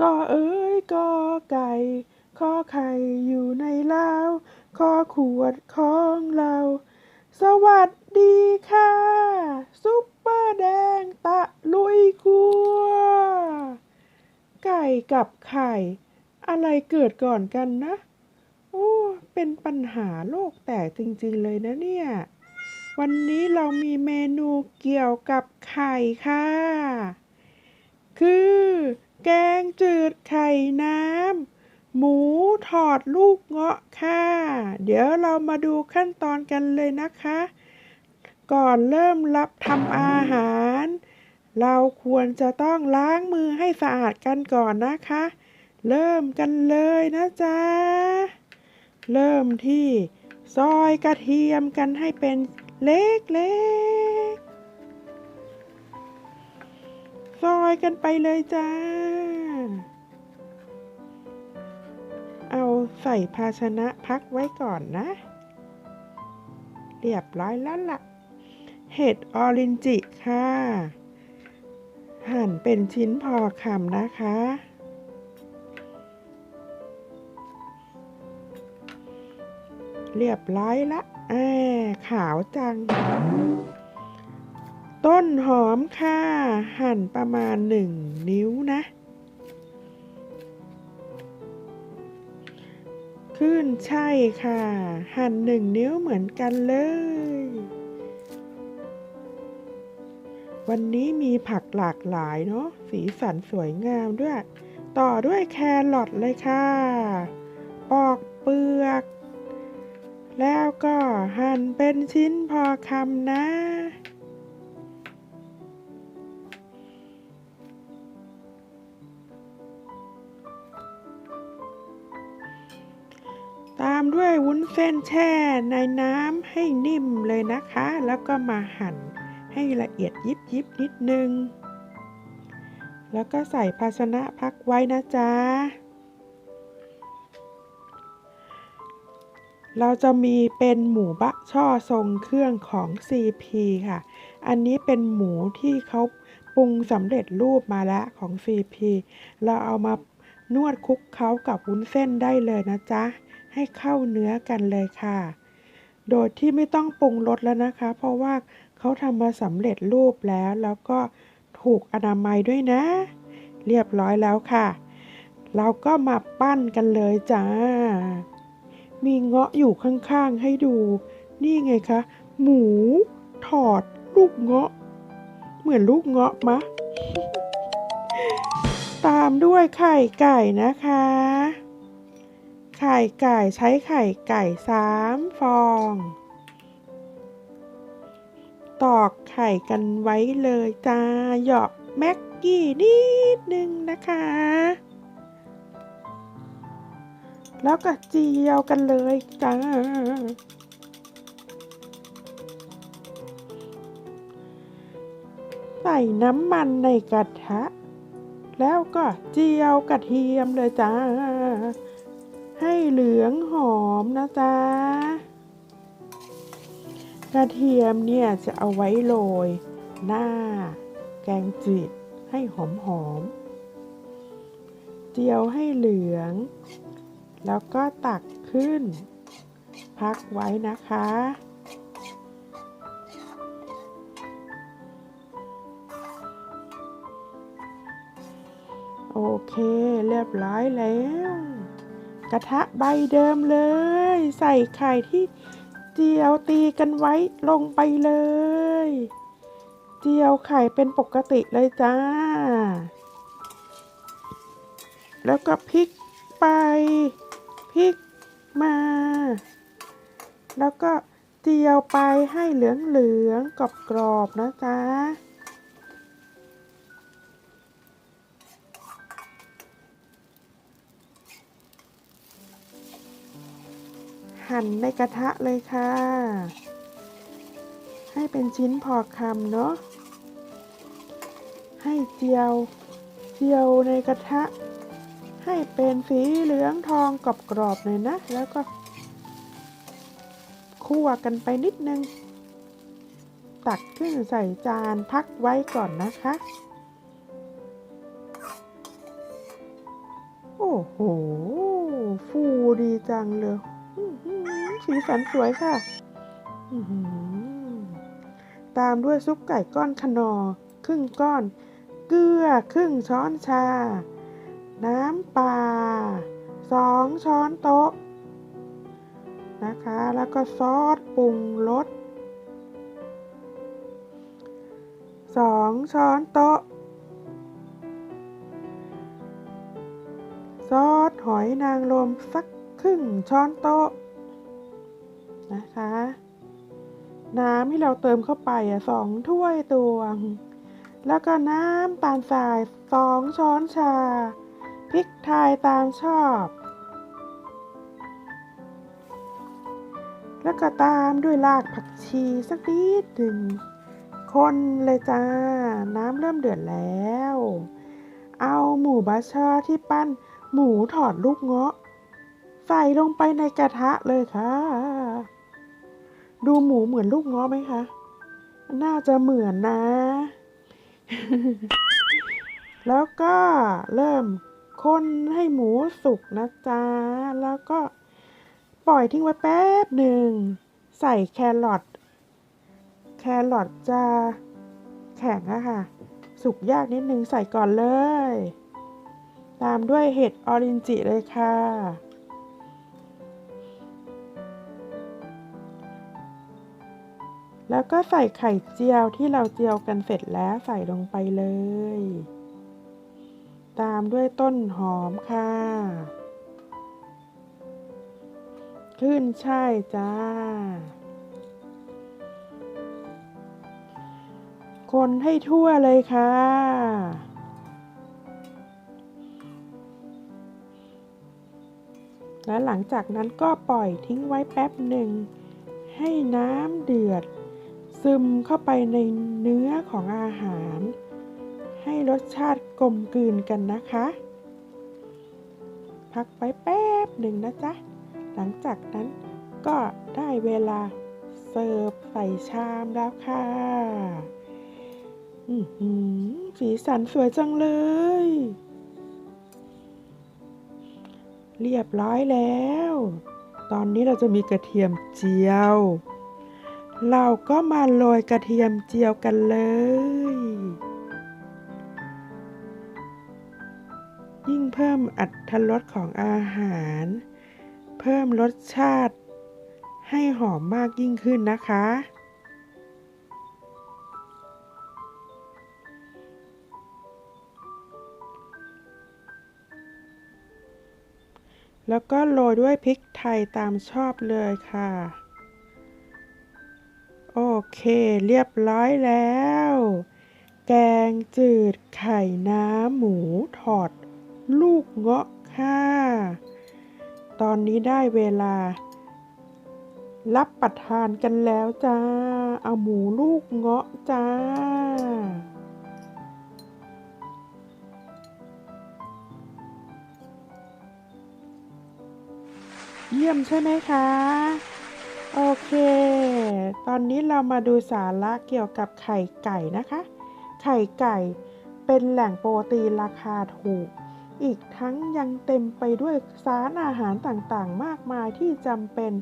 ก็เอ้ยก็ไก่ข้อไข่อยู่ในเล้าวขอขวดของเรา สวัสดีค่ะ ซุปเปอร์แดงตะลุยครัว ไก่กับไข่ อะไรเกิดก่อนกันนะ โอ้ เป็นปัญหาโลกแตกจริงๆเลยนะเนี่ย วันนี้เรามีเมนูเกี่ยวกับไข่ค่ะ คือ แกงจืดไข่น้ำ หมูถอดลูกเงาะค่ะ เดี๋ยวเรามาดูขั้นตอนกันเลยนะคะ ก่อนเริ่มรับทำอาหาร เราควรจะต้องล้างมือให้สะอาดกันก่อนนะคะ เริ่มกันเลยนะจ๊ะ เริ่มที่ซอยกระเทียมกันให้เป็นเล็ก ซอยกันไปเลยจ้า เอาใส่ภาชนะพักไว้ก่อนนะ เรียบร้อยแล้วล่ะ เห็ดออรินจิค่ะ หั่นเป็นชิ้นพอคำนะคะเรียบร้อยละแอขาวจัง ต้นหอมค่ะ หั่นประมาณหนึ่งนิ้วนะ ขึ้นใช่ค่ะ หั่นหนึ่งนิ้วเหมือนกันเลย วันนี้มีผักหลากหลายเนาะสีสันสวยงามด้วย ต่อด้วยแครอทเลยค่ะ ปอกเปลือก แล้วก็หั่นเป็นชิ้นพอคำนะ เส้นแช่ในน้ำให้นิ่มเลยนะคะ แล้วก็มาหั่นให้ละเอียดยิบยิบนิดนึง แล้วก็ใส่ภาชนะพักไว้นะจ๊ะ เราจะมีเป็นหมูบะช่อทรงเครื่องของ CP ค่ะ อันนี้เป็นหมูที่เขาปรุงสำเร็จรูปมาแล้วของ CP เราเอามานวดคลุกเคล้ากับวุ้นเส้นได้เลยนะจ๊ะ ให้เข้าเนื้อกันเลยค่ะ โดยที่ไม่ต้องปรุงรสแล้วนะคะ เพราะว่าเขาทำมาสำเร็จรูปแล้ว แล้วก็ถูกอนามัยด้วยนะ เรียบร้อยแล้วค่ะ เราก็มาปั้นกันเลยจ้า มีเงาะอยู่ข้างๆให้ดู นี่ไงคะ หมู ถอด ลูกเงาะ เหมือนลูกเงาะมะ ตามด้วยไข่ไก่นะคะ ไข่ไก่ใช้ไข่ไก่สามฟอง ตอกไข่กันไว้เลยจ้าหยอกแม็กกี้นิดนึงนะคะ แล้วก็เจียวกันเลยจ้าใส่น้ำมันในกระทะ แล้วก็เจียวกระเทียมเลยจ้า ให้เหลืองหอมนะจ๊ะ กระเทียมเนี่ยจะเอาไว้โรยหน้า แกงจืดให้หอมหอม เจียวให้เหลือง แล้วก็ตักขึ้น พักไว้นะคะโอเค เรียบร้อยแล้ว ระทะใบเดิมเลย ใส่ไข่ที่เจียวตีกันไว้ลงไปเลย เจียวไข่เป็นปกติเลยจ้า แล้วก็พลิกไปพลิกมา แล้วก็เจียวไปให้เหลืองๆกรอบๆนะจ๊ะ หั่นในกระทะเลยค่ะ ให้เป็นชิ้นพอคำเนาะ ให้เจียว เจียวในกระทะ ให้เป็นสีเหลืองทองกรอบๆหน่อยนะ แล้วก็คั่วกันไปนิดนึง ตักขึ้นใส่จานพักไว้ก่อนนะคะ โอ้โห ฟูดีจังเลย สีสันสวยค่ะตามด้วยซุปไก่ก้อนขนอ ครึ่งก้อน เกลือครึ่งช้อนชา น้ำปลาสองช้อนโต๊ะ นะคะ แล้วก็ซอสปรุงรสสองช้อนโต๊ะ ซอสหอยนางรมสัก ครึ่งช้อนโต๊ะนะคะ น้ำที่เราเติมเข้าไปอะสองถ้วยตวง แล้วก็น้ำตาลทรายสองช้อนชา พริกไทยตามชอบ แล้วก็ตามด้วยรากผักชีสักนิดหนึ่งคนเลยจ้า น้ำเริ่มเดือดแล้ว เอาหมูบาชาที่ปั้นหมูถอดลูกเงาะ ใส่ลงไปในกระทะเลยค่ะ ดูหมูเหมือนลูกงาะไหมคะ น่าจะเหมือนนะ แล้วก็เริ่มคนให้หมูสุกนะจ๊ะ แล้วก็ปล่อยทิ้งไว้แป๊บหนึ่ง ใส่แครอท แครอทจะแข็งอะค่ะ สุกยากนิดนึงใส่ก่อนเลย ตามด้วยเห็ดออรินจิเลยค่ะ แล้วก็ใส่ไข่เจียวที่เราเจียวกันเสร็จแล้วใส่ลงไปเลย ตามด้วยต้นหอมค่ะ ขึ้นช่ายจ้า คนให้ทั่วเลยค่ะและหลังจากนั้นก็ปล่อยทิ้งไว้แป๊บหนึ่ง ให้น้ำเดือด ซึมเข้าไปในเนื้อของอาหาร ให้รสชาติกลมกลืนกันนะคะ พักไว้แป๊บหนึ่งนะจ๊ะ หลังจากนั้นก็ได้เวลาเสิร์ฟใส่ชามแล้วค่ะหือสีสันสวยจังเลย เรียบร้อยแล้ว ตอนนี้เราจะมีกระเทียมเจียว เราก็มาโรยกระเทียมเจียวกันเลย ยิ่งเพิ่มอัตรสของอาหาร เพิ่มรสชาติ ให้หอมมากยิ่งขึ้นนะคะ แล้วก็โรยด้วยพริกไทยตามชอบเลยค่ะ เคเรียบร้อยแล้ว แกงจืดไข่น้ำหมูถอด ลูกเงาะค่ะ ตอนนี้ได้เวลา รับประทานกันแล้วจ้า เอาหมูลูกเงาะจ้าเยี่ยมใช่ไหมคะ โอเค ตอนนี้เรามาดูสาระเกี่ยวกับไข่ไก่นะคะ ไข่ไก่เป็นแหล่งโปรตีนราคาถูก อีกทั้งยังเต็มไปด้วยสารอาหารต่างๆ มากมายที่จำเป็น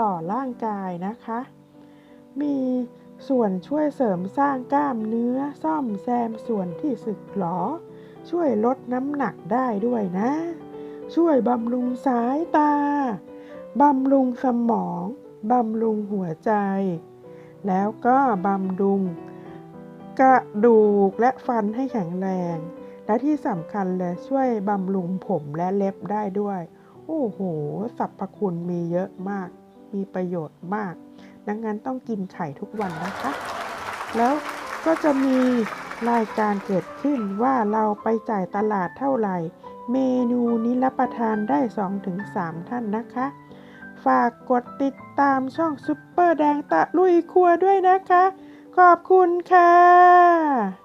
ต่อร่างกายนะคะ มีส่วนช่วยเสริมสร้างกล้ามเนื้อซ่อมแซมส่วนที่สึกหรอ ช่วยลดน้ำหนักได้ด้วยนะ ช่วยบำรุงสายตา บำรุงสมอง บำรุงหัวใจ แล้วก็บำรุงกระดูกและฟันให้แข็งแรง และที่สำคัญเลยช่วยบำรุงผมและเล็บได้ด้วย โอ้โหสรรพคุณมีเยอะมาก มีประโยชน์มาก ดังนั้นต้องกินไข่ทุกวันนะคะ แล้วก็จะมีรายการเกิดขึ้นว่าเราไปจ่ายตลาดเท่าไหร่ เมนูนี้รับประทานได้ 2-3 ท่านนะคะ ฝากกดติดตามช่องซุปเปอร์แดงตะลุยครัวด้วยนะคะ ขอบคุณค่ะ